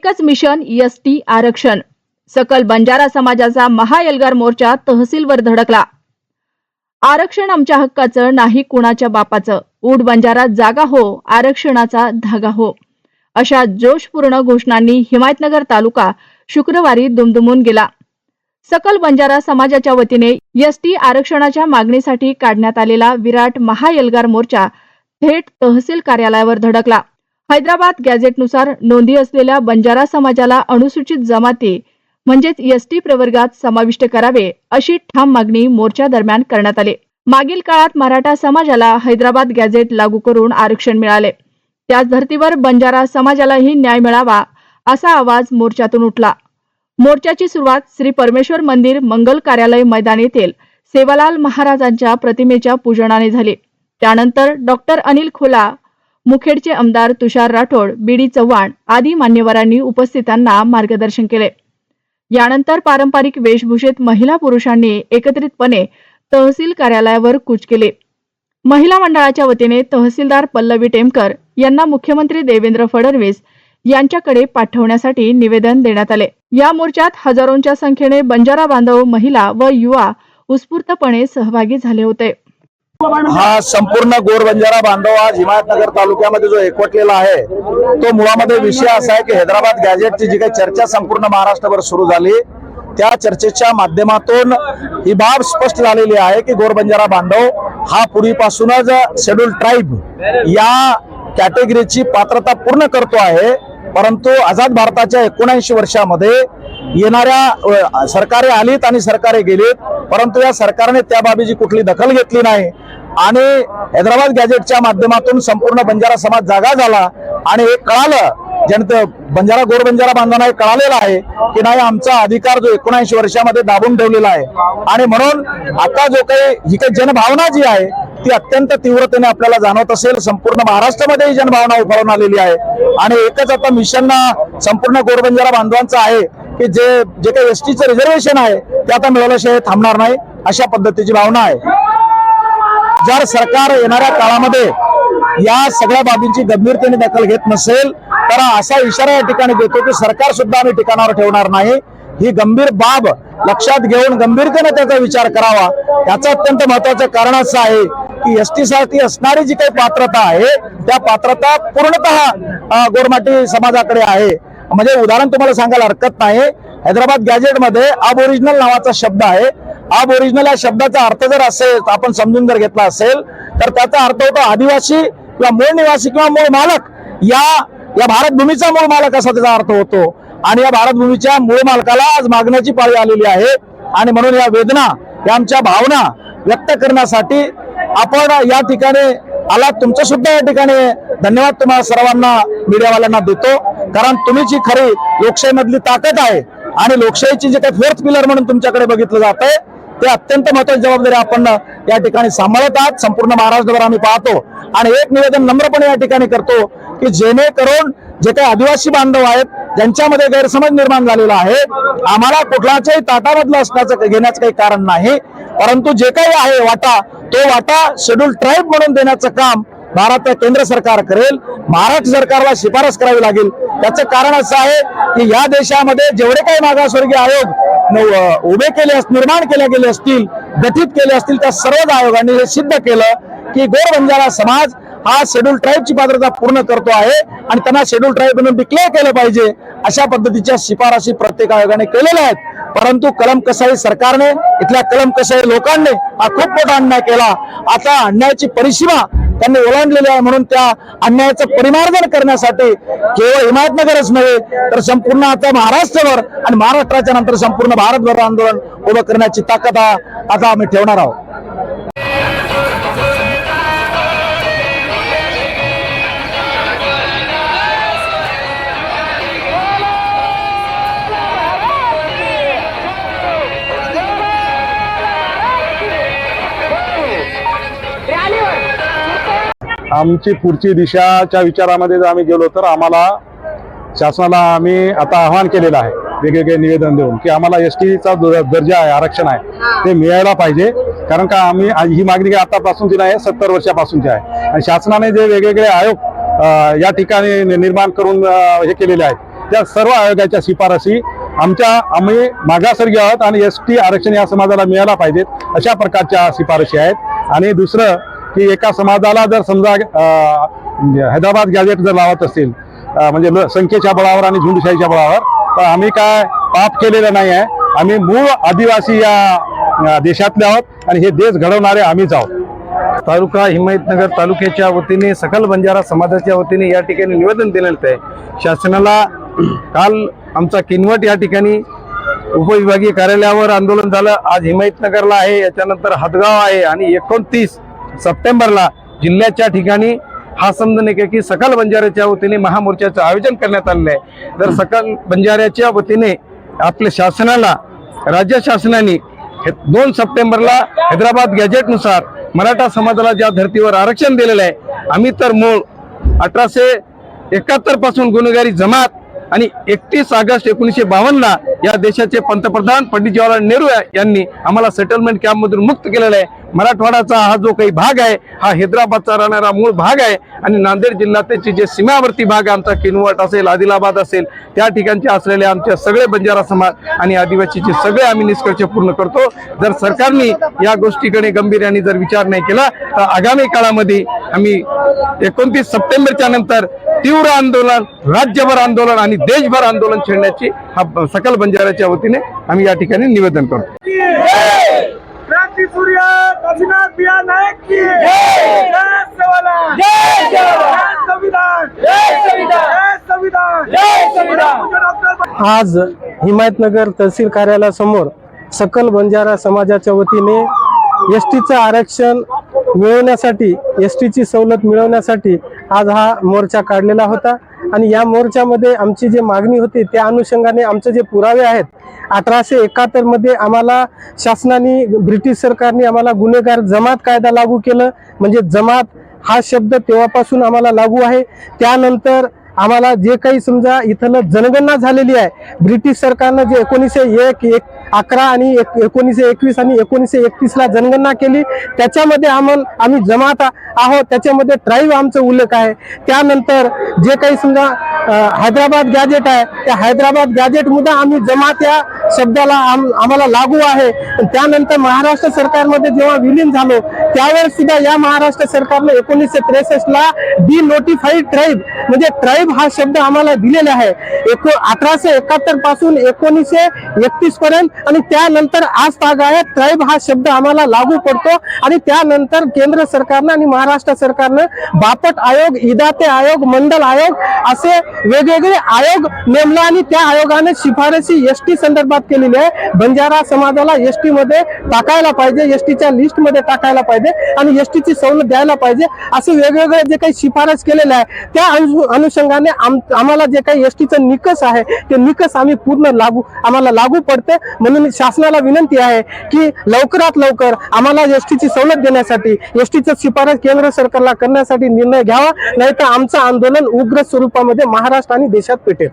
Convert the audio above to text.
एकच mission S T आरक्षण. सकल बंजारा समाजाचा महाएल्गार मोर्चा तहसीलवर धडकला. आरक्षण आमच्या हक्काचं नाही कुणाच्या बापाचं. ऊट बंजारा जागा हो आरक्षणाचा धागा हो. अशा जोशपूर्ण घोषणांनी हिमायतनगर तालुका शुक्रवारी दुमदुमून गेला. सकल बंजारा समाजाच्या वतीने एस टी आरक्षणाच्या मागणीसाठी काढण्यात आलेला विराट महाएल्गार मोर्चा थेट तहसील कार्यालयावर धडकला. हैदराबाद गॅझेटनुसार नोंदी असलेल्या बंजारा समाजाला अनुसूचित जमाती म्हणजेच एसटी प्रवर्गात समाविष्ट करावे अशी ठाम मागणी मोर्चा दरम्यान करण्यात आली. मागील काळात मराठा समाजाला हैदराबाद गॅझेट लागू करून आरक्षण मिळाले. त्याच धर्तीवर बंजारा समाजालाही न्याय मिळावा असा आवाज मोर्चातून उठला. मोर्चाची सुरुवात श्री परमेश्वर मंदिर मंगल कार्यालय मैदान येथील सेवालाल महाराजांच्या प्रतिमेच्या पूजनाने झाली. त्यानंतर डॉक्टर अनिल खोला मुखेडचे आमदार तुषार राठोड बीडी चव्हाण आदी मान्यवरांनी उपस्थितांना मार्गदर्शन केले. यानंतर पारंपरिक वेशभूषेत महिला पुरुषांनी एकत्रितपणे तहसील कार्यालयावर कूच केले. महिला मंडळाच्या वतीने तहसीलदार पल्लवी टेमकर यांना मुख्यमंत्री देवेंद्र फडणवीस यांच्याकडे पाठवण्यासाठी निवेदन देण्यात आले. या मोर्चात हजारोंच्या संख्येने बंजारा बांधव महिला व युवा उत्स्फूर्तपणे सहभागी झाले होते. हा संपूर्ण गोर बंजारा बांधव आज हिमायतनगर तालुक्यामध्ये जो एकवटलेला आहे तो मुळामध्ये विषय असा आहे की हैदराबाद गॅजेटची जी काही चर्चा संपूर्ण महाराष्ट्रभर सुरू झाली त्या चर्चेच्या माध्यमातून ही बाब स्पष्ट झालेली आहे की गोर बंजारा बांधव हा पूर्वीपासूनच शेड्यूल ट्राईब या कॅटेगरीची पात्रता पूर्ण करतो आहे परंतु आझाद भारताच्या एकोणऐंशी वर्षामध्ये येणाऱ्या सरकारे आलीत आणि सरकारे गेलीत परंतु या सरकारने त्या बाबीची कुठली दखल घेतली नाही आणि हैदराबाद गॅजेटच्या माध्यमातून संपूर्ण बंजारा समाज जागा झाला. आणि हे कळालं जनते बंजारा गोर बंजारा बांधवांना हे कळालेलं आहे की नाही आमचा अधिकार जो एकोणऐंशी वर्षामध्ये दाबून ठेवलेला आहे. आणि म्हणून आता जो काही ही काही जनभावना जी आहे ती अत्यंत तीव्रतेने आपल्याला जाणवत असेल. संपूर्ण महाराष्ट्रामध्ये ही जनभावना उभारून आलेली आहे. आणि एकच आता मिशन संपूर्ण गोरबंजारा बांधवांचं आहे की जे जे काही एस टीचं रिझर्वेशन आहे ते आता मिळवल्याशिवाय थांबणार नाही अशा पद्धतीची भावना आहे. जर सरकार येणाऱ्या काळामध्ये या सगळ्या बाबींची गंभीरतेने दखल घेत नसेल तर असा इशारा या ठिकाणी देतो की सरकार सुद्धा आम्ही ठिकाणावर ठेवणार नाही. ही गंभीर बाब लक्षात घेऊन गंभीरतेने त्याचा विचार करावा. याचं अत्यंत महत्वाचं कारण असं आहे की एस टी साठी असणारी जी काही पात्रता आहे त्या पात्रता पूर्णतः गोरमाटी समाजाकडे आहे. म्हणजे उदाहरण तुम्हाला सांगायला हरकत नाही. हैदराबाद गॅजेटमध्ये अब ओरिजिनल नावाचा शब्द आहे. अब ओरिजिनल या शब्दाचा अर्थ जर असेल आपण समजून जर घेतला असेल तर त्याचा अर्थ होतो आदिवासी किंवा मूळ निवासी किंवा मूळ मालक. या या भारतभूमीचा मूळ मालक असा त्याचा अर्थ होतो. आणि या भारतभूमीच्या मूळ मालकाला आज मागण्याची पाळी आलेली आहे. आणि म्हणून या वेदना या आमच्या भावना व्यक्त करण्यासाठी आपण या ठिकाणी आला तुमचं सुद्धा या ठिकाणी धन्यवाद तुम्हाला सर्वांना मीडियावाल्यांना देतो. कारण तुम्ही जी खरी लोकशाहीमधली ताकद आहे आणि लोकशाहीची जे काही फोर्थ पिलर म्हणून तुमच्याकडे बघितलं जात आहे ते अत्यंत महत्वाची जबाबदारी आपण या ठिकाणी सांभाळत आहात. संपूर्ण महाराष्ट्रभर आम्ही पाहतो. आणि एक निवेदन नम्रपणे या ठिकाणी करतो की जेणेकरून जे काही आदिवासी बांधव आहेत ज्यांच्यामध्ये गैरसमज निर्माण झालेला आहे आम्हाला कुठल्याच्याही ताटामधलं असण्याचं घेण्याचं काही कारण नाही. परंतु जे काही आहे वाटा तो वाटा शेड्यूल ट्राईब म्हणून देण्याचं काम भारत केंद्र सरकार करेल. महाराष्ट्र सरकारला शिफारस करावी लागेल. त्याचं कारण असं आहे की या देशामध्ये जेवढे काही मागासवर्गीय आयोग उभे केले अस- निर्माण केले गेले असतील गठीत केले असतील त्या सर्वच आयोगांनी हे सिद्ध केलं की गोर बंजारा समाज हा शेड्यूल ट्राईबची पात्रता पूर्ण करतो आहे आणि त्यांना शेड्यूल ट्राईब म्हणून डिक्लेअर केलं पाहिजे अशा पद्धतीच्या शिफारसी प्रत्येक आयोगाने केलेल्या आहेत. परंतु कलम कसाई सरकारने इथल्या कलम कसाई लोकांनी हा खूप मोठा अन्याय केला. आता अन्यायाची परिसीमा त्यांनी ओलांडलेली आहे म्हणून त्या अन्यायाचं परिमार्जन करण्यासाठी केवळ हिमायतनगरच नव्हे तर संपूर्ण आता महाराष्ट्रभर आणि महाराष्ट्राच्या नंतर संपूर्ण भारतभर आंदोलन उभं करण्याची ताकद आता आम्ही ठेवणार आहोत. आमची पुढची दिशाच्या विचारामध्ये जर आम्ही गेलो तर आम्हाला शासनाला आम्ही आता आवाहन केलेलं आहे वेगवेगळे निवेदन देऊन की आम्हाला एस टीचा दर्जा आहे आरक्षण आहे ते मिळायला पाहिजे. कारण का आम्ही ही मागणी काही आतापासूनची नाही सत्तर वर्षापासूनची आहे. आणि शासनाने जे वेगवेगळे आयोग या ठिकाणी निर्माण करून हे केलेले आहेत त्या सर्व आयोगाच्या शिफारसी आमच्या आम्ही मागासवर्गीय आहोत आणि एस टी आरक्षण या समाजाला मिळायला पाहिजेत अशा प्रकारच्या शिफारशी आहेत. आणि दुसरं की एका समाजाला जर समजा म्हणजे हैदराबाद गॅजेट जर लावत असतील म्हणजे संख्येच्या बळावर आणि झुंडशाहीच्या बळावर तर आम्ही काय पाप केलेलं नाही आहे. आम्ही मूळ आदिवासी या देशातले आहोत आणि हे देश घडवणारे आम्हीच आहोत. तालुका हिमायतनगर तालुक्याच्या वतीने सकल बंजारा समाजाच्या वतीने या ठिकाणी निवेदन देण्यात आहे. शासनाला काल आमचा किनवट या ठिकाणी उपविभागीय कार्यालयावर आंदोलन झालं. आज हिमायतनगरला आहे. याच्यानंतर हदगाव आहे आणि एकोणतीस सप्टेंबरला जिल्ह्याच्या ठिकाणी हा समजून की की सकल बंजाऱ्याच्या वतीने महामोर्चाचं आयोजन करण्यात आलेलं आहे. तर सकल बंजाऱ्याच्या वतीने आपल्या शासनाला राज्य शासनाने हे दोन सप्टेंबरला हैदराबाद गॅजेटनुसार मराठा समाजाला ज्या धर्तीवर आरक्षण दिलेलं आहे आम्ही तर मूळ अठराशे एकाहत्तरपासून गुन्हेगारी जमात आणि एकतीस ऑगस्ट एकोणीसशे बावन्नला या देशाचे पंतप्रधान पंडित जवाहरलाल नेहरू यांनी आम्हाला सेटलमेंट कॅम्पमधून मुक्त केलेला आहे. मराठवाड्याचा हा जो काही भाग आहे हा हैदराबादचा राहणारा मूळ भाग आहे. आणि नांदेड जिल्ह्याचे जे सीमावर्ती भाग आमचा किनवट असेल आदिलाबाद असेल त्या ठिकाणचे असलेले आमचे सगळे बंजारा समाज आणि आदिवासीचे सगळे आम्ही निष्कर्ष पूर्ण करतो. जर सरकारने या गोष्टीकडे गंभीर्याने जर विचार नाही केला तर आगामी काळामध्ये आम्ही एकोणतीस सप्टेंबरच्या नंतर तीव्र आंदोलन राज्यभर आंदोलन आणि देशभर आंदोलन छेडण्याची हा सकल बंजाराच्या वतीने आम्ही या ठिकाणी निवेदन करतो. क्रांती सूर्य काशीनाथ बिया नायक की जय! सेवालाल जय जय संविधान! जय संविधान! जय संविधान! जय संविधान! आज हिमायतनगर तहसील कार्यालयासमोर सकल बंजारा समाजाच्या वतीने एस टीचं आरक्षण मिळवण्यासाठी एस टीची सवलत मिळवण्यासाठी आज हा मोर्चा काढलेला होता. आणि या मोर्चामध्ये आमची जी मागणी होती त्या अनुषंगाने आमचे जे पुरावे आहेत अठराशे एकाहत्तरमध्ये आम्हाला शासनाने ब्रिटिश सरकारने आम्हाला गुन्हेगार जमात कायदा लागू केलं. म्हणजे जमात हा शब्द तेव्हापासून आम्हाला लागू आहे. त्यानंतर आम्हाला जे काही समजा इथलं जनगणना झालेली आहे ब्रिटिश सरकारनं जे एकोणीसशे एक एक अकरा आणि एक एकोणीसशे एकवीस आणि एकोणीसशे एकतीसला जनगणना केली त्याच्यामध्ये आम्हाला आम्ही जमात आहोत त्याच्यामध्ये ट्राईब आमचा उल्लेख आहे. त्यानंतर जे काही समजा हैदराबाद गॅजेट आहे त्या हैदराबाद गॅजेटमध्ये आम्ही जमात या शब्दाला आम- आम्हाला लागू आहे. त्यानंतर महाराष्ट्र सरकारमध्ये जेव्हा विलीन झालो त्यावेळेस सुद्धा या महाराष्ट्र सरकारने एकोणीसशे त्रेसष्टला डी नोटिफाईड ट्राईब म्हणजे ट्राईब हा शब्द आम्हाला दिलेला आहे. एको अठराशे एकाहत्तरपासून एकोणीसशे एकतीस पर्यंत आणि त्यानंतर आज ताग आहे ट्राईब हा शब्द आम्हाला लागू पडतो आणि त्यानंतर केंद्र सरकारनं आणि महाराष्ट्र सरकारनं बापट आयोग इदाते आयोग मंडल आयोग असे वेगवेगळे आयोग नेमला आणि त्या आयोगाने शिफारसी एस संदर्भात सुरुवात केलेली आहे. बंजारा समाजाला एस टी मध्ये टाकायला पाहिजे एस टीच्या लिस्टमध्ये टाकायला पाहिजे आणि एस टीची सवलत द्यायला पाहिजे. असे वेगवेगळे जे काही शिफारस केलेले आहे त्या अनुषंगाने आम्हाला जे काही एस टीचा निकष आहे ते निकष आम्ही पूर्ण लागू आम्हाला लागू पडते. म्हणून शासनाला विनंती आहे की लवकरात लवकर आम्हाला एस टीची सवलत देण्यासाठी एस टीचं शिफारस केंद्र सरकारला करण्यासाठी निर्णय घ्यावा. नाहीतर आमचं आंदोलन उग्र स्वरूपामध्ये महाराष्ट्र आणि देशात पेटेल.